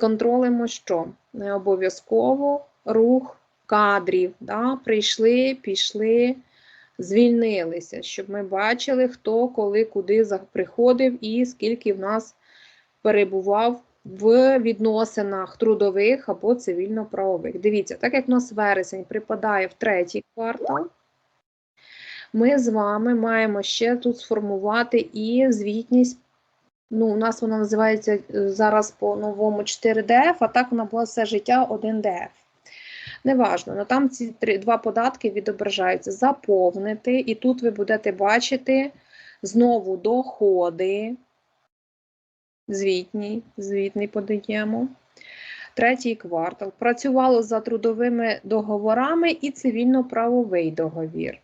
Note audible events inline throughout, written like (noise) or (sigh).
Контролимо що? Не обов'язково рух кадрів. Да? Прийшли, пішли, звільнилися, щоб ми бачили, хто коли куди приходив і скільки в нас перебував в відносинах трудових або цивільно-правових. Дивіться, так як у нас вересень припадає в третій квартал, ми з вами маємо ще тут сформувати і звітність. Ну, у нас вона називається е, зараз по-новому 4DF, а так вона була все життя 1DF. Неважно, але там ці три, два податки відображаються. Заповнити, і тут ви будете бачити знову доходи. Звітні, звітний подаємо. Третій квартал. Працювало за трудовими договорами і цивільно-правовий договір.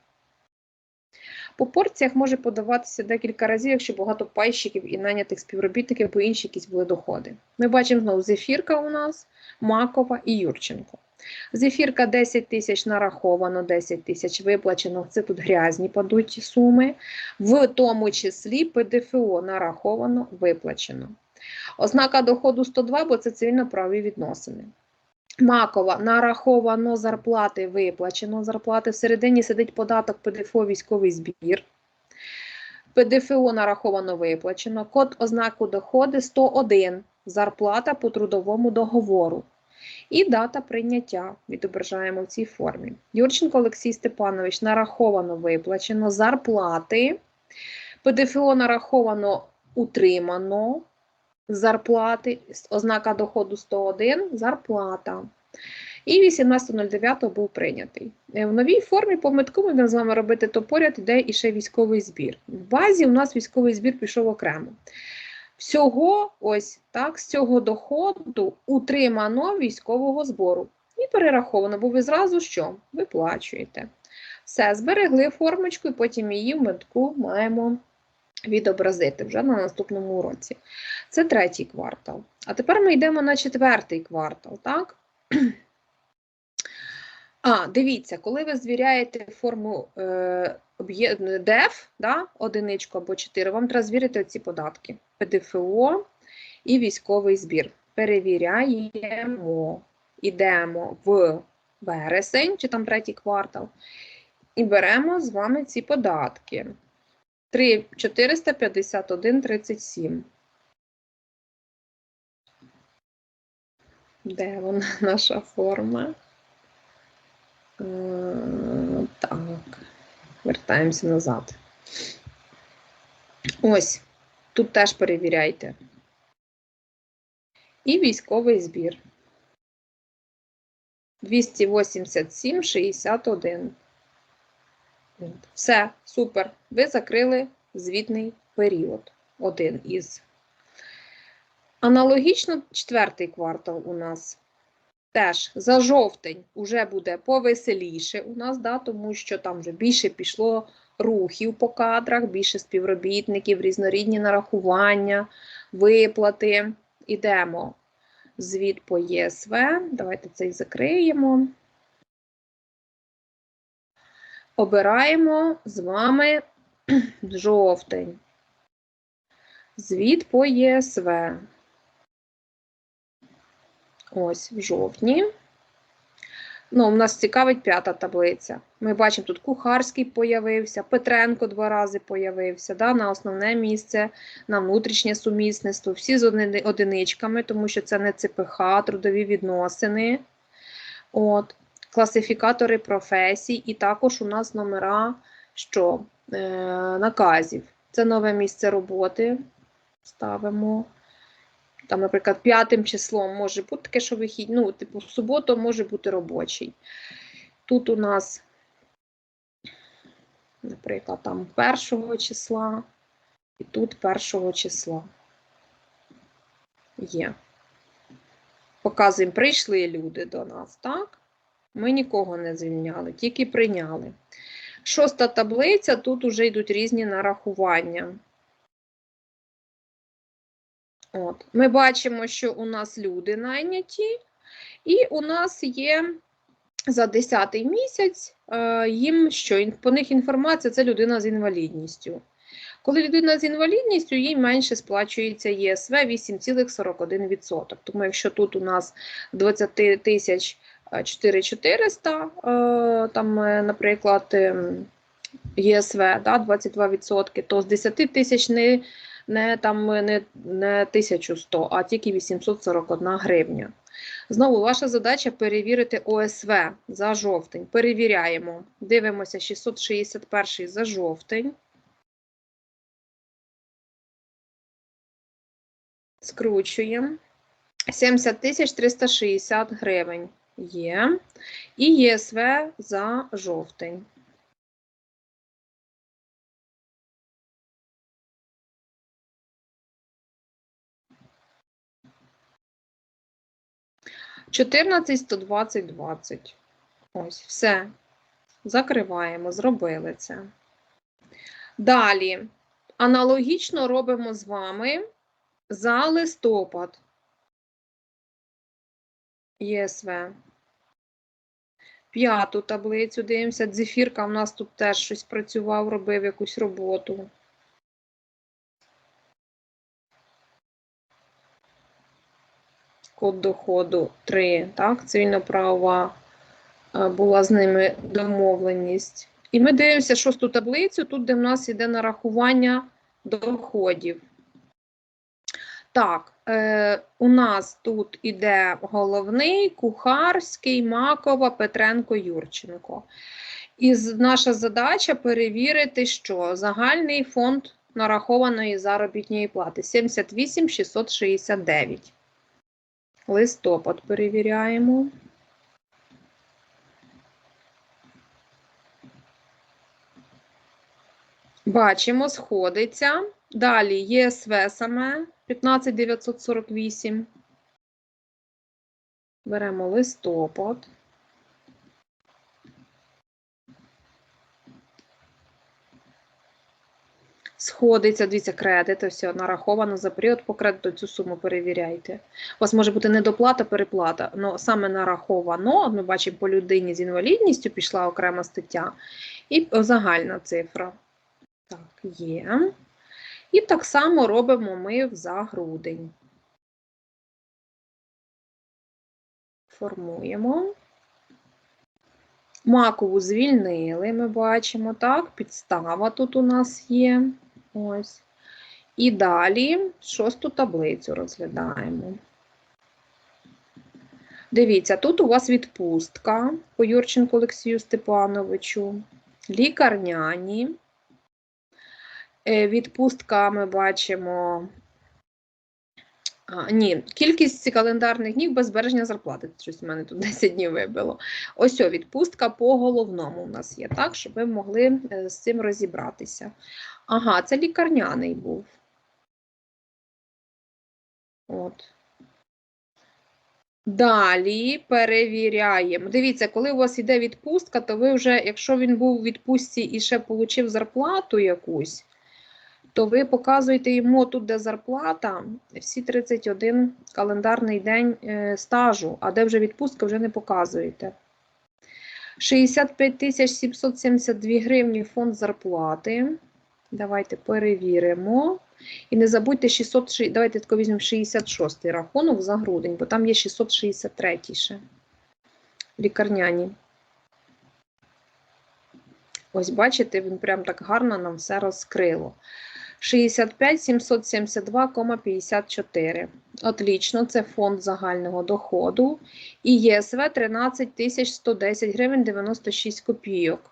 По порціях може подаватися декілька разів, якщо багато пайщиків і нанятих співробітників, бо інші якісь були доходи. Ми бачимо знову зефірка у нас, Макова і Юрченко. Зефірка 10 тисяч нараховано, 10 тисяч виплачено. Це тут грязні падуть суми. В тому числі ПДФО нараховано, виплачено. Ознака доходу 102, бо це цивільно-правові відносини. Макова нараховано зарплати, виплачено зарплати. Всередині сидить податок ПДФО військовий збір. ПДФО нараховано виплачено. Код ознаку доходи 101. Зарплата по трудовому договору. І дата прийняття відображаємо в цій формі. Юрченко Олексій Степанович нараховано виплачено зарплати. ПДФО нараховано утримано зарплати, ознака доходу 101 зарплата. І 18.09 був прийнятий. Е, В новій формі помитку ми будемо з вами робити то поряд, іде і ще військовий збір. В базі у нас військовий збір пішов окремо. Всього, ось так, з цього доходу утримано військового збору. І перераховано, бо ви зразу що? Виплачуєте. Все, зберегли формочку, і потім її в метку маємо відобразити вже на наступному уроці. Це третій квартал. А тепер ми йдемо на четвертий квартал, так? (clears throat) А, дивіться, коли ви звіряєте форму е, DF, да, одиничку або 4, вам треба звірити ці податки: ПДФО і військовий збір. Перевіряємо, йдемо в вересень, чи там третій квартал, і беремо з вами ці податки. 3 451 37. Де вона (laughs) наша форма? Е, Так, вертаємося назад. Ось, тут теж перевіряйте. І військовий збір. 287, 61. Все, супер. Ви закрили звітний період. Один із. Аналогічно четвертий квартал у нас теж за жовтень вже буде повеселіше у нас, да, тому що там вже більше пішло рухів по кадрах, більше співробітників, різнорідні нарахування, виплати. Ідемо. Звіт по ЄСВ. Давайте цей закриємо. Обираємо з вами (clears throat) жовтень. Звіт по ЄСВ. Ось в жовтні. Ну, у нас цікавить п'ята таблиця. Ми бачимо, тут Кухарський появився, Петренко два рази появився, да, на основне місце, на внутрішнє сумісництво, всі з одиничками, тому що це не ЦПХ, трудові відносини. От, класифікатори професій, і також у нас номера що? Е, наказів. Це нове місце роботи. Ставимо. Там, наприклад, п'ятим числом може бути таке, що вихід, ну, типу, в суботу може бути робочий. Тут у нас, наприклад, там першого числа, і тут першого числа є. Показуємо, прийшли люди до нас, так? Ми нікого не звільняли, тільки прийняли. Шоста таблиця, тут вже йдуть різні нарахування. От. Ми бачимо, що у нас люди найняті, і у нас є за 10 місяць е, їм що по них інформація це людина з інвалідністю. Коли людина з інвалідністю, їй менше сплачується ЄСВ 8,41%. Тому якщо тут у нас 20 тисяч 4400, е, там, е, наприклад, ем, ЄСВ да, 22%, то з 10 тисяч не, не, там, не, не 1100, а тільки 841 гривня. Знову ваша задача перевірити ОСВ за жовтень. Перевіряємо. Дивимося 661 за жовтень. Скручуємо. 70 360 гривень є. І ЄСВ за жовтень. Чотирнадцять, сто двадцять, двадцять. Ось, все. Закриваємо, зробили це. Далі. Аналогічно робимо з вами за листопад. ЄСВ. П'яту таблицю дивимося. Дзефірка в нас тут теж щось працював, робив якусь роботу. Код доходу 3, так, цивільно-правова е, була з ними домовленість. І ми дивимося шосту таблицю, тут, де в нас йде нарахування доходів. Так, е, у нас тут іде головний, кухарський, Макова, Петренко, Юрченко. І наша задача перевірити, що загальний фонд нарахованої заробітної плати 78 669. Листопад перевіряємо. Бачимо, сходиться. Далі ЄСВ саме 15948. Беремо листопад. Сходиться, дивіться, кредит, все нараховано за період по кредиту цю суму перевіряйте. У вас може бути недоплата, переплата, але саме нараховано, ми бачимо по людині з інвалідністю пішла окрема стаття, і загальна цифра. Так, є. І так само робимо ми за грудень. Формуємо. Макову звільнили, ми бачимо, так, підстава тут у нас є. Ось. І далі шосту таблицю розглядаємо. Дивіться, тут у вас відпустка по Юрченку Олексію Степановичу, лікарняні. Е, Відпустка ми бачимо. А, ні, кількість календарних днів без збереження зарплати. Щось в мене тут (laughs) 10 днів вибило. Ось о, відпустка по головному у нас є, так, щоб ви могли е, з цим розібратися. Ага, це лікарняний був. От. Далі перевіряємо. Дивіться, коли у вас йде відпустка, то ви вже, якщо він був у відпустці і ще отримав зарплату якусь, то ви показуєте йому тут, де зарплата, всі 31 календарний день е, стажу, а де вже відпустка, вже не показуєте. 65 тисяч 772 гривні фонд зарплати. Давайте перевіримо. І не забудьте 600, давайте тако візьмемо 66 рахунок за грудень, бо там є 663 ще. Лікарняні. Ось бачите, він прям так гарно нам все розкрило. 65 772,54. Отлично, це фонд загального доходу. І ЄСВ 13 110 гривень 96 копійок.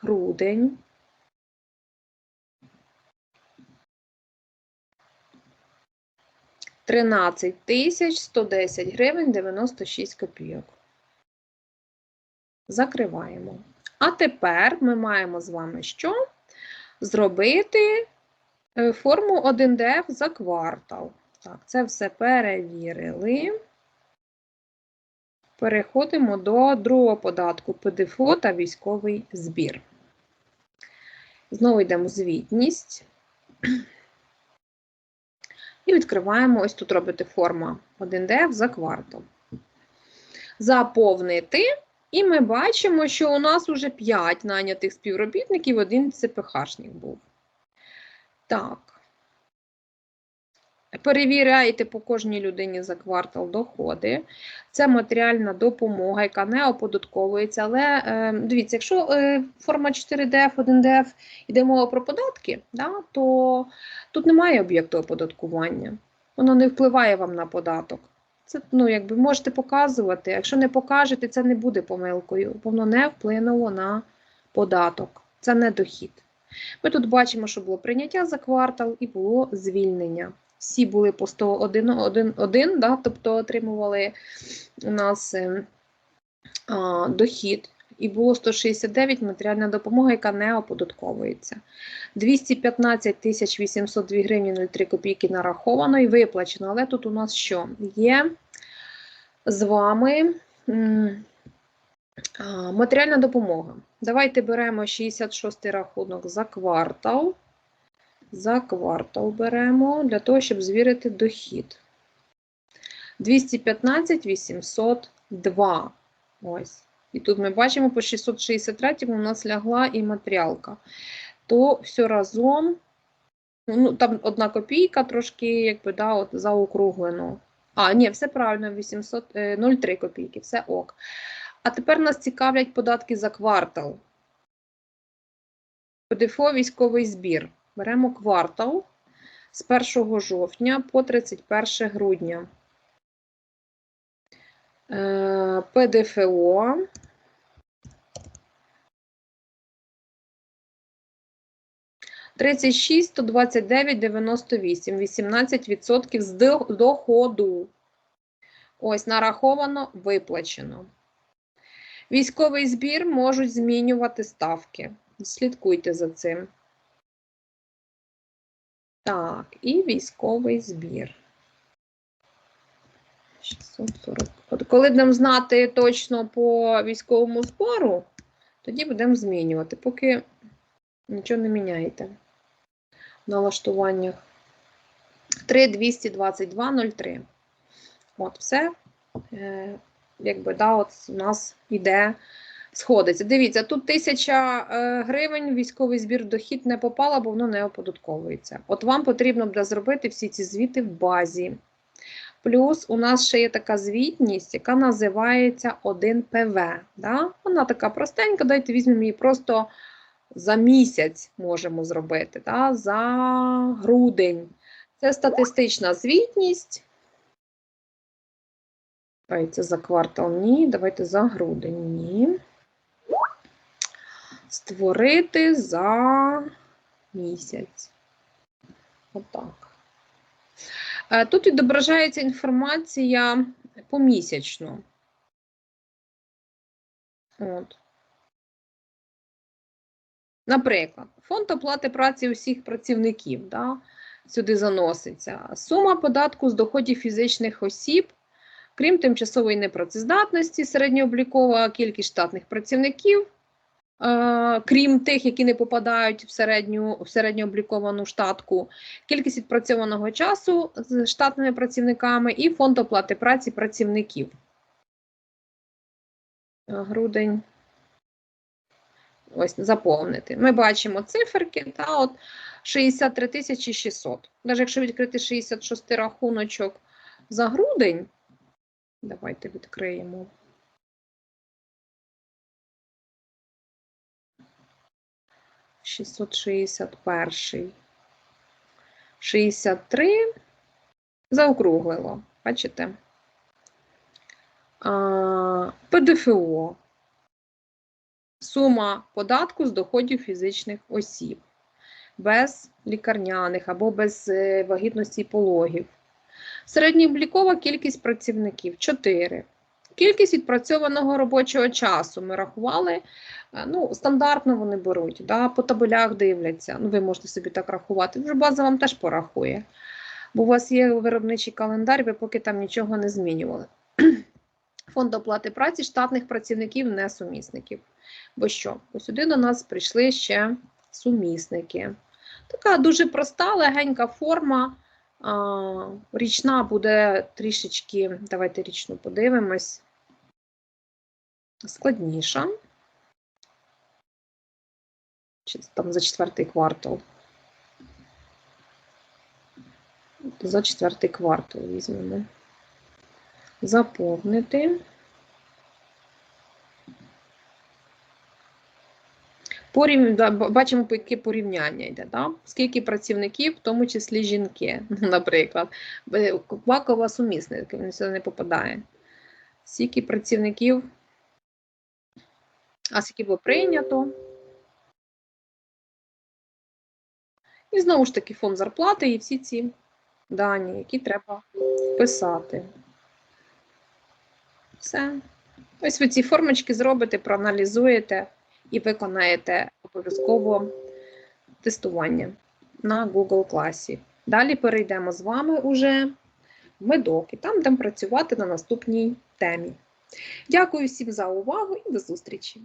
Грудень. Тринадцять тисяч 110 гривень 96 копійок. Закриваємо. А тепер ми маємо з вами що? Зробити е, форму 1ДФ за квартал. Так, це все перевірили. Переходимо до другого податку ПДФО та військовий збір. Знову йдемо звітність. І відкриваємо, ось тут робити форма 1ДФ за квартал. Заповнити. І ми бачимо, що у нас вже 5 найнятих співробітників, один ЦПХшник був. Так. Перевіряєте по кожній людині за квартал доходи. Це матеріальна допомога, яка не оподатковується. Але е, дивіться, якщо е, форма 4DF, 1DF йде мова про податки, да, то тут немає об'єкту оподаткування. Воно не впливає вам на податок. Це ну, якби можете показувати. Якщо не покажете, це не буде помилкою, воно не вплинуло на податок. Це не дохід. Ми тут бачимо, що було прийняття за квартал і було звільнення. Всі були по 101, 1, 1, да, тобто отримували у нас е, а, дохід. І було 169 матеріальна допомога, яка не оподатковується. 215 тисяч 802 гривні 03 копійки нараховано і виплачено. Але тут у нас що? Є з вами матеріальна допомога. Давайте беремо 66 рахунок за квартал. За квартал беремо для того, щоб звірити дохід. 215 802. Ось. І тут ми бачимо по 663 у нас лягла і матеріалка. То все разом, ну там одна копійка, трошки, якби, да, от заокруглено. А, ні, все правильно, 800, е, 0,3 копійки, все ок. А тепер нас цікавлять податки за квартал. ПДФО військовий збір. Беремо квартал з 1 жовтня по 31 грудня. Е, ПДФО. Тридцять шість, сто двадцять дев'ять, дев'яносто вісім, вісімнадцять відсотків з доходу. Ось нараховано, виплачено. Військовий збір можуть змінювати ставки. Слідкуйте за цим. Так, і військовий збір. 640. От коли будемо знати точно по військовому збору, тоді будемо змінювати. Поки нічого не міняєте в налаштуваннях. 3,222,03. От, все. Е, якби, да, от у нас іде, сходиться. Дивіться, тут тисяча е, гривень військовий збір дохід не попала, бо воно не оподатковується. От вам потрібно буде зробити всі ці звіти в базі. Плюс у нас ще є така звітність, яка називається 1ПВ. Да? Вона така простенька, давайте візьмемо її просто за місяць можемо зробити, да? за грудень. Це статистична звітність. Давайте за квартал ні, давайте за грудень ні. Створити за місяць. Отак. Е, Тут відображається інформація помісячно. От. Наприклад, фонд оплати праці усіх працівників да, сюди заноситься. Сума податку з доходів фізичних осіб, крім тимчасової непрацездатності, середньооблікова кількість штатних працівників, крім тих, які не попадають в середню в середньообліковану штатку, кількість відпрацьованого часу з штатними працівниками і фонд оплати праці працівників. Е, Грудень. Ось заповнити. Ми бачимо циферки, та от 63 тисячі 600. Навіть якщо відкрити 66 рахуночок за грудень, давайте відкриємо. Шістсот шістдесят перший. 63 заокруглило, бачите? ПДФО сума податку з доходів фізичних осіб, без лікарняних або без е, вагітності пологів. Середньооблікова кількість працівників 4. Кількість відпрацьованого робочого часу ми рахували. е, Ну, стандартно вони беруть, да, по табелях дивляться. Ну, ви можете собі так рахувати. Вже база вам теж порахує. Бо у вас є виробничий календар, ви поки там нічого не змінювали. (clears throat) Фонд оплати праці штатних працівників, не сумісників. Бо що? Бо сюди до нас прийшли ще сумісники. Така дуже проста, легенька форма. Річна буде трішечки, давайте річну подивимось, складніша. Там за четвертий квартал. за четвертий квартал візьмемо. Заповнити. Порів... Бачимо, яке порівняння йде. Да? Скільки працівників, в тому числі жінки, (laughs) наприклад. Квакова сумісник, він сюди не попадає. Скільки працівників, а скільки було прийнято. І знову ж таки фонд зарплати і всі ці дані, які треба писати. Все. Ось ви ці формочки зробите, проаналізуєте і виконаєте обов'язково тестування на Google класі. Далі перейдемо з вами уже в медок і там будемо працювати на наступній темі. Дякую всім за увагу і до зустрічі!